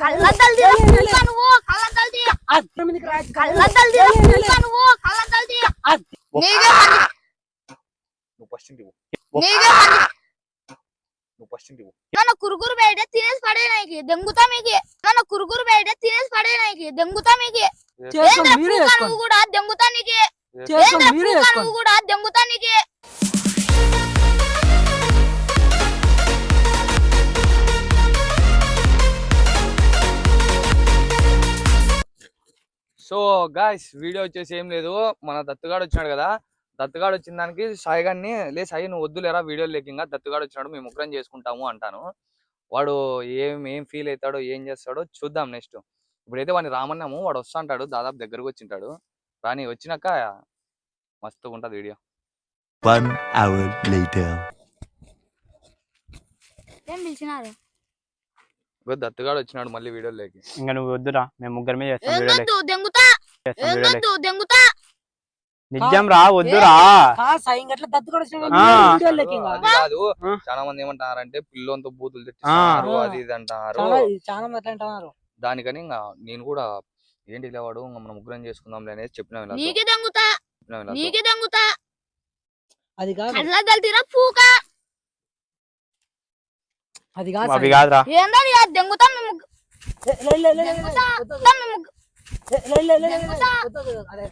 కళ్ళద్దాలు పూకా నువ్వు కళ్ళద్దాలు తీ కళ్ళద్దాలు పూకా నువ్వు కళ్ళద్దాలు తీ నీకే మంచి నువ్వు ఫస్ట్. నీకే నువ్వు పో. మన కురుకురు బయట తినేసి పడేనాకి దెంగుతా మీకు మన కురుకురు బయట తినేసి పడేనాకి దెంగుతా మీకు నువ్వు కూడా దెంగుతా నీకి నువ్వు కూడా దెంగుతా నీకి సో గాయస్ వీడియో వచ్చేసి ఏం లేదు. మన దత్తుగాడు వచ్చినాడు కదా. దత్తుగాడు వచ్చిన దానికి సాయి గారిని లే సాయి నువ్వు వద్దులేరా వీడియో లేకింగా దత్తుగాడు వచ్చినాడు మేము ముగ్గురం చేసుకుంటాము అంటాను. వాడు ఏం ఏం ఫీల్ అవుతాడో ఏం చేస్తాడో చూద్దాం నెక్స్ట్ ఇప్పుడైతే వాడిని రామన్నాము వాడు వస్తా అంటాడు దాదాపు దగ్గరకు వచ్చింటాడు. రాని వచ్చినాక మస్తుగా ఉంటుంది వీడియో. One hour later. ఏం పిలిచినారు? దత్తుగాడు వచ్చినాడు మళ్ళీ వీడియో లేకి. ఇంకా నువ్వు వద్దురా మేము ముగ్గురమే చేస్తాం వీడియో ఏందొద్దు దెంగుతా? చేస్తాం వీడియో ఏందొద్దు దెంగుతా? నిజం రా వద్దురా. కాదు. చాలా మంది ఏమంటారంటే పిల్లోంతో బూతులు తెచ్చిస్తున్నారు ఆ. అది ఇది అంటారు. చాలా మంది అంటున్నారు. దానికని ఇంకా నేను కూడా ఏంటి లేవాడు ఇంకా మనం ముగ్గురం చేసుకుందాం అనేది చెప్పిన. నీకే దెంగుతా. నీకే దెంగుతా? అది కాదు. అది కాదు అవి. కాదురా ఏందని దెంగుతా మేము లే- లే- లే- లే- లే- దెంగుతా. మేము లే- లే- లే- లే- లే- దెంగుతా. అదే.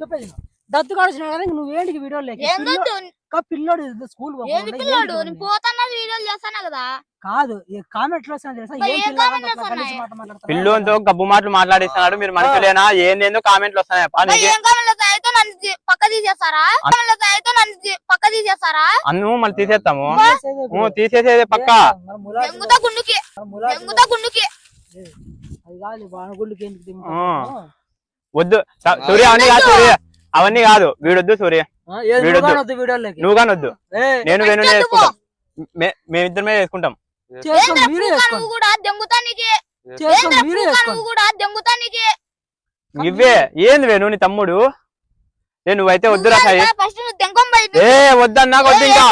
చెప్పేది. దత్తు కూడా వచ్చిన కదా నువ్వేంటికి వీడియో లేక. ఏందొద్దు పిల్లోడు స్కూల్ పిల్లోడు? నేను పోతాన్నా వీడియోలు చేస్తానా కదా? కాదు కామెంట్లో? పిల్లోంతో గబ్బు మాటలు మాట్లాడిస్తున్నాడు మీరు మనుషులేనా? ఏందేందో కామెంట్లు వస్తున్నాయి. పక్క తీసేస్తారా? పక్క తీసేస్తారా? అన్ను మళ్ళీ తీసేస్తాము. తీసేసేదే పక్క. గుండుకి. గుండుకి. దింపుతావు? వద్దు. సూర్య అవన్నీ కాదు సూర్య. అవన్నీ కాదు. వీడొద్దు సూర్య. వీడొద్దు. నువ్వు కానొద్దు. వద్దు నేను వేణు వద్దు చేసుకుంటాం మే- మేమిద్దరమే చేసుకుంటాం ఇవే ఏంది వేణు నీ తమ్ముడు? ఏ నువ్వైతే దెంగం బయట ఏ వద్దన్నా వద్దు ఇంకా!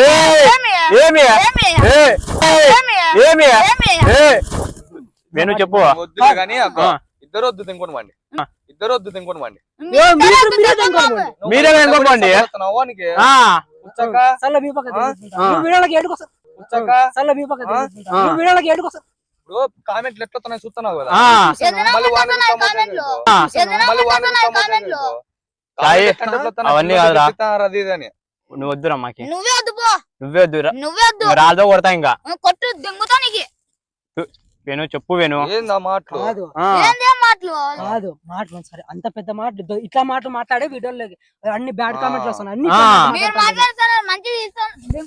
ఏమి? ఏమి? ఏమి? వేణు చెప్పు. ఇద్దరు వద్దు తినుకోని వాడిని ఇద్దరు వద్దు ఏ, మీరు వస్తావు. ఇప్పుడు కామెంట్లు ఎట్లా వస్తున్నాయి చూస్తున్నావు కదా. మళ్ళీ అది ఇది అని. నువ్వు వద్దురా మాకి. నువ్వే వద్దు నువ్వే వద్దు. రాదో కొడతా ఇంకా. కొట్టు దెంగుతా నీకి. వేణు చెప్పు వేణు. ఏందా మాటలు? కాదు. ఆ, మాటలు? కాదు మాటలు సరే. అంత పెద్ద మాటలు ఇద్దో- ఇట్లా మాటలు మాట్లాడే వీడియోలోకి అన్ని బ్యాడ్. కామెంట్లు వస్తున్నాయి. అన్ని ఆ. bad మీరు మాట్లాడుతున్నారు. మాట్లాడుతున్నారు మంచిది ఇస్తాను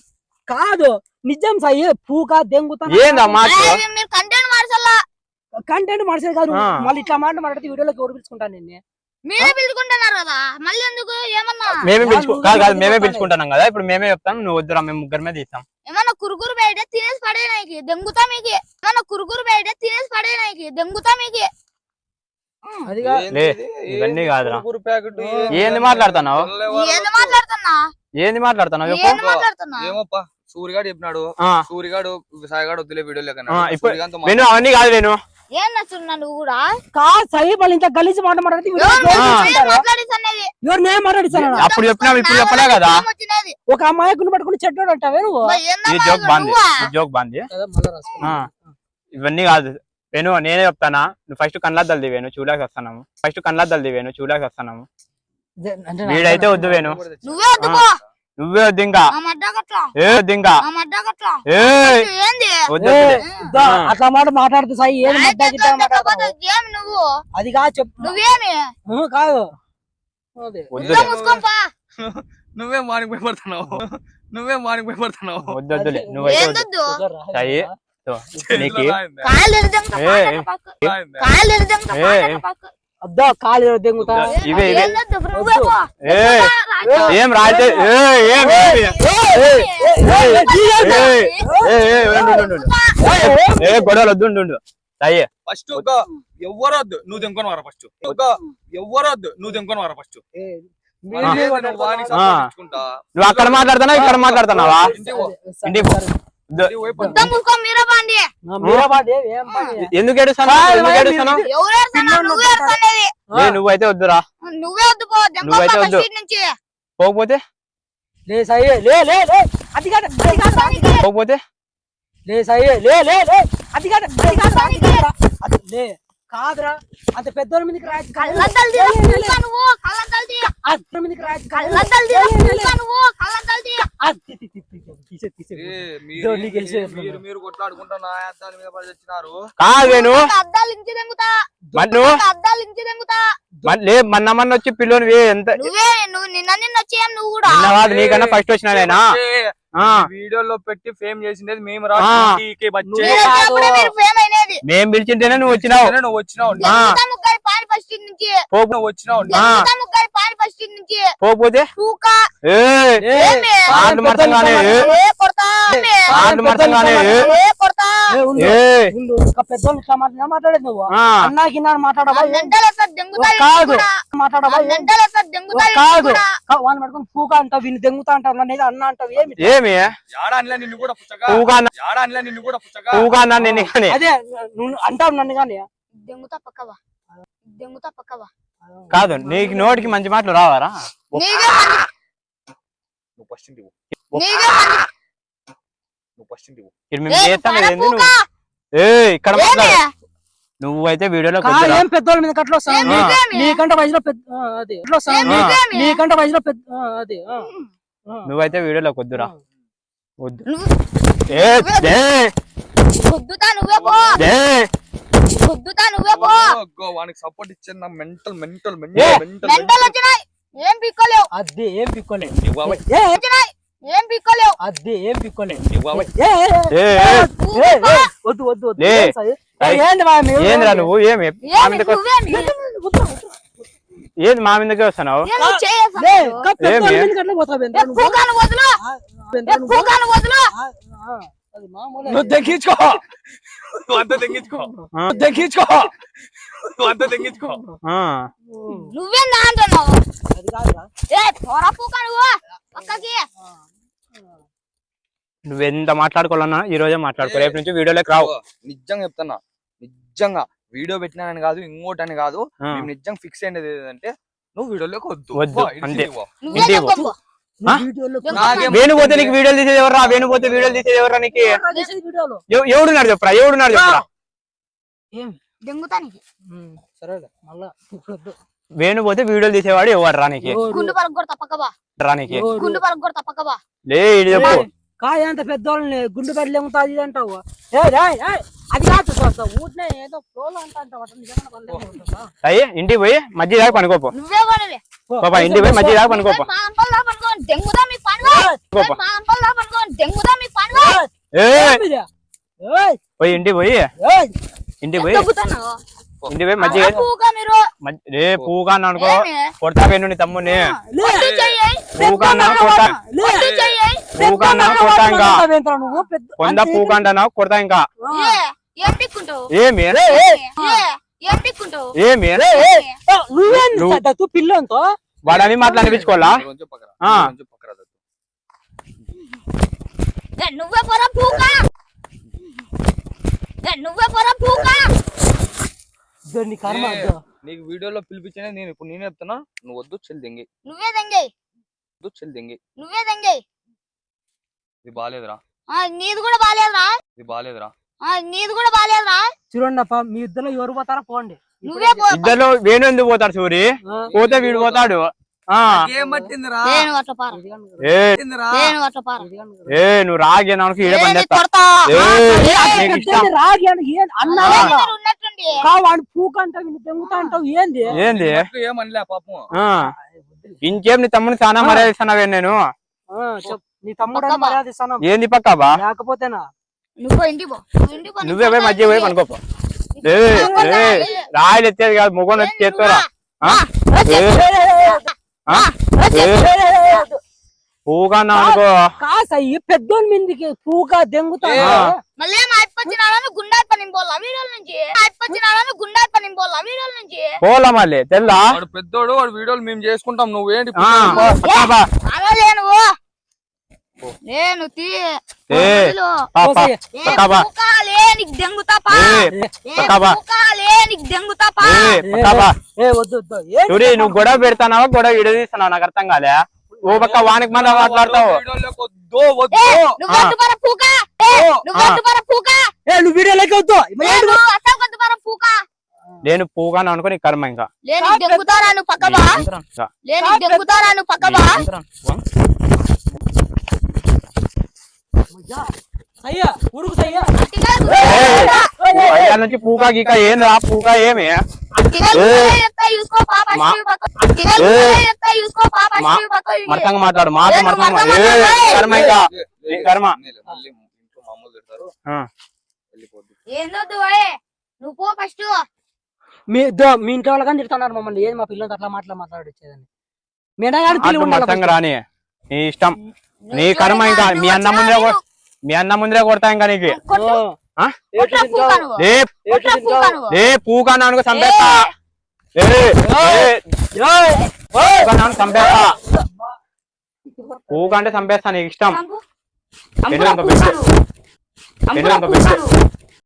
కాదు. నిజం సాయి పూక దెంగుతా ఏందా మాటలు. అయ్య, మీరు కంటెంట్ మార్చాలా? కంటెంట్ మనిషి కాదు. ఆ. మళ్ళీ ఇట్లా మాట మాట్లాడితే వీడియోలోకి ఎవరు పిలుచుకుంటాను మీరే పిలుచుకుంటున్నారు కదా. మళ్ళీ ఎందుకు? ఏమన్నా? మేమే కాదు కాదు మేమే. పిలుచుకుంటున్నాం కదా. ఇప్పుడు మేమే చెప్తాం నువ్వు వద్దురా మేము ముగ్గురమే తీస్తాం. ఏమన్నా కురుకురు బయట తినేసి పడేనాయికి దెంగుతా మీకు. ఏమన్నా కురుకురు బయట తినేసి పడేనాయికి దెంగుతా మీకు? ఇవన్నీ ఏంది కాదురా. కురుకురు ప్యాకెట్? ఏంది మాట్లాడుతున్నావు? ఏంది మాట్లాడుతున్నా? ఏంది మాట్లాడుతున్నావు? ఏమోప్పా సూర్యగాడు చెప్పినాడు. ఆ, సూర్యగాడు సాయిగాడు వద్దులే వీడియో లేక అవన్నీ కాదు వేణు ఏం నచ్చున్నా నువ్వు కూడా? కాదు సాయి వాళ్ళు ఇంత గలీజ్ మాట మాట్లాడితే ఎవరు నేను మాట్లాడిస్తాను? అప్పుడు చెప్పినావు ఇప్పుడు చెప్పలే కదా? ఒక అమ్మాయికుని పట్టుకుని చెడ్డోడు అంటావే నువ్వు? జోక్ బాంది జోక్ బాంది. ఇవన్నీ కాదు. వేణు నేనే చెప్తానా? నువ్వు ఫస్ట్ కళ్ళద్దాలు వేణు చూడాక వస్తున్నాము ఫస్ట్ కళ్ళద్దాలు వేణు చూడాక వస్తున్నాము అంటే వీడైతే వద్దు వేణు. నువ్వే. నువ్వే గట్ల? ఏ. ఇద్దా, అట్లా మాట మాట్లాడుతూ సాయి ఏది నువ్వు? అది కాదు చెప్పు. నువ్వేమి? కాదు. నువ్వే మానికి భయపడుతున్నావు నువ్వే మానికి భయపడుతున్నావు వద్దు. వద్దులే నువ్వైతే? సాయి తో, నీకు కాళ్ళు అద్దా కాలు దెంగుతా ఇవే ఇవే ఏ ఏం రాజే ఏ గొడవలు వద్దు. సాయి ఫస్ట్ ఒక ఎవ్వరొద్దు నువ్వు తెంకొని వారా ఫస్ట్ ఒక ఎవ్వరొద్దు నువ్వు తెంకొని వారా ఫస్ట్ నువ్వు అక్కడ మాట్లాడుతున్నావా ఇక్కడ మాట్లాడుతున్నావా ఇంటికి ఎందుకు నువ్వైతే వద్దురా. నువ్వే వద్దు నువ్వైతే వద్దు. పోకపోతే? లే సాయి లే లే లే. అది కాదు అది కాదు. పోకపోతే? లే సాయి లే లే లే. అది కాదు అది కాదు అది కాదురా. అది లే. కాదురా. అంత పెద్దోళ్ళ మీదకి రాయొచ్చు మీదకి మీరు- అద్దాల మీద పడి వచ్చినారు కాదు అద్దాలు ఇంచి దెంగుతా అద్దాలు ఇంచి దెంగుతా మొన్న మొన్న వచ్చి పిల్లోని ఎంత నువ్వే నువ్వు నిన్న నిన్న వచ్చేయం నువ్వు కూడా. నీకన్నా ఫస్ట్ వచ్చినాడేనా ఆ, వీడియోలో పెట్టి ఫేమ్ చేసిండేది మేము రా ఆ. టీకి బచ్చే మీరు వచ్చినప్పుడే మీరు ఫేమ్ అయినది. మేం పిలిచింటేనే నువ్వు వచ్చినావు. నువ్వు వచ్చినావు. వచ్చినావు. పోకపోతే? తూకా. ఏ. ఏమి? ఆటలు మరసంగానే ఏ. పెద్దోళ్ళు మాట్లాడేది నువ్వు. అన్నాకి మాట్లాడవా? కాదు. మాట్లాడవా? కాదు. పట్టుకొని పూక అంటావు దెంగుతా అంటావు నన్ను అన్న అంటావు ఏమి? ఏమి? అదే నువ్వు అంటావు నన్ను కానీ. దెంగుతా పక్కవా? దెంగుతా పక్కవా? కాదు నీకు నోటికి మంచి మాటలు రావారా? నువ్వు ఫస్ట్ ఇంటికి. ఇక్కడ మేము చేస్తాం ఏంది నువ్వు? ఏ ఇక్కడ మాట్లాడు నువ్వైతే వీడియోలో ఏం పెద్దోళ్ళ మీద ఏమి? నీకంటే వయసులో పెద్ద అది? నీకంటే వయసులో పెద్ద అది. నువ్వైతే వీడియోలో కొద్దురా వద్దు. నువ్వు ఏ దే గుద్దుతా నువ్వే పో. దే గుద్దుతా నువ్వే పో. ఓ, గో, వానికి సపోర్ట్ ఇచ్చాను మెంటల్ మెంటల్ మెంటల్ మెంటల్ ఏం. పిక్కోలేవు. అది ఏం పిక్కోలే బాబాయ్? ఏ పిక్కోలేవు. అది ఏం పిక్కోలే బాబాయ్. ఏ, ఏ, ఏ, ఏ, ఏ, ఏ. ఏ, ఏ, వద్దు వద్దు. వద్దు? ఏందిరా నువ్వు? ఏమి? ఏది? మా మీదకే వస్తున్నావు? ఏం నువ్వు లే, చేయేసా కా పెద్దోళ్ళ ఏమి? మీద కట్ల పోతావు ఏంట్రా నువ్వు? పూకాను వదులు? ఆ, ఏంట్రా ఏ నువ్వు? పూకాను వదులు? ఆ, ఆ, అది మామూలే. నువ్వు దెంగించుకో నువ్వు అంతా దెంగించుకో నువ్వు అంతా ఆ, నువ్వేం అంటున్నావు నువ్వెంత మాట్లాడుకోవాలన్నా ఈ రోజే మాట్లాడుకో. రేపు నుంచి వీడియోలోకి రావు. నిజంగా చెప్తున్నా. నిజంగా వీడియో పెట్టినానని కాదు ఇంకోటని కాదు నిజంగా ఫిక్స్ అయినది ఏంటంటే నువ్వు వీడియోలోకి వద్దు. వద్దు, అంతే. తిరిగి వా. నువ్వే ఇంటికి పో. చెప్పు ఆ? నువ్వు వీడియోలో నాకేం వీడియోలు తీసేది ఎవరా వేణు పోతే వీడియోలు తీసేది ఎవరా నీకు? ఎవడున్నాడు చెప్పురా? ఎవడున్నాడు చెప్పురా? ఏం? దెంగుతానికి. ఉమ్, సరేలే మళ్ళా. వేణు పోతే వీడియోలు తీసేవాడు ఎవరు రా నీకు ఎవరు? గుండు కూడా కూడా లే ఇది చెప్పు. అంత పెద్దోళ్ళని గుండు పెట్టి ఎముతాది అంటావు? అది కాదు ఊటినే ఏదో ఫ్లోలో అంటావు ఇంటికి పోయి మధ్య దాకా పనుకోపో పాపా ఇంటికి పోయి మధ్య దాకా పనుకోపో? ఏయ్, పోయి ఇంటికి పోయి. ఏయ్, ఇంటికి పోయి. రే పూగా అనుకో ఏమి? కొడతా తమ్ముని పూగా పూగా ఇంకా. కొడతా ఏమి ఏమి నువ్వేం పిల్లంతో వాడని మాటలు అనిపించుకోవాలా నువ్వే పొర పూక నువ్వే పొర పూక దాన్ని కర్మ. నీకు వీడియోలో పిలిపించిన నేను ఇప్పుడు నేనే చెప్తున్నా నువ్వు వద్దు చెల్లి దెంగి. నువ్వే దెంగేయ్ వద్దు చెల్లి దెంగి. నువ్వే దెంగేయ్ ఇది బాగాలేదురా ఆ నీది కూడా బాలేదురా. ఇది బాగాలేదురా ఆ నీది కూడా బాలేదురా. చూడండి అప్ప మీ ఇద్దరు ఎవరు పోతారా పోండి. నువ్వే ఇద్దరు వేణు ఎందుకు పోతాడు సూరి? పోతే వీడు పోతాడు. నువ్వు ఏ, నీకు ఇష్టం. కావాడు పూక అంటావు వీళ్ళు దెంగుతా అంటావు ఏంది? ఏంది? ఏమనిలే పాపం. ఆ. ఇంకేం నీ తమ్ముని చాలా మర్యాద ఇస్తున్నావే నేను? ఆ, చెప్పు నీ తమ్ముడు అని మర్యాద ఇస్తాను ఏంది లేకపోతేనా? నువ్వు పోయి మధ్య పోయి పనుకోపో. ఏ రాయలు ఎత్తేది కాదు మొగన్ వచ్చి చేస్తారా పూగా అన్నావు అనుకో కాసయ్యి పెద్దోని మీదకి పూక దెంగుతా ఏ. మళ్ళీ మా అయిపోచ్చినాడని గుండాయి పని పోలా వీడియోల నుంచి? అయిపోచ్చినాడని గుండాయి పని పోలా వీడియోల నుంచి? పోలా మళ్ళీ తెల్లా? వాడు పెద్దోడు వాడు వీడియోలు మేము చేసుకుంటాం నువ్వేంటి అలా నువ్వు నేను నువ్వు గొడవ పెడతానావా గొడవ విడదీస్తున్నావు నాకు అర్థం కాలే. ఓ పక్క వానికి మన మాట్లాడతావు. నువ్వు. వద్దు. నేను పూగాను అనుకో నీ కర్మ ఇంకా. అయ్యా ఉరుకు సయ్యా. అయ్యా నుంచి పూకా గీక ఏం రా పూకా ఏమి? అట్టిగా ఏయ్. ఎత్తా చూసుకో పాప మా- అశ్వి పక్క అట్టిగా ఏయ్. ఎత్తా చూసుకో పాప మా- అశ్వి పక్క మర్తంగా మాట్లాడు మాట. కర్మ ఇంకా? కర్మ? నువ్వు ఫస్ట్. మీ ఇంట్లో వాళ్ళకి తిడుతున్నారు మమ్మల్ని. ఏది మా పిల్లలతో అట్లా మాటలు మాట్లాడొచ్చేదని. మేడగాడు తెలివి అటు ఉండాలి మర్తంగా రాని. నీ ఇష్టం. నీ కర్మ ఇంకా? మీ అన్న ముందే కొ- మీ అన్న ముందే కొడతా ఇంకా నీకు. ఏ పూకా నానుకు చంపేస్తా ఏ ఏ, పూకా నాన్న చంపేస్తా పూక అంటే చంపేస్తా నీకు ఇష్టం.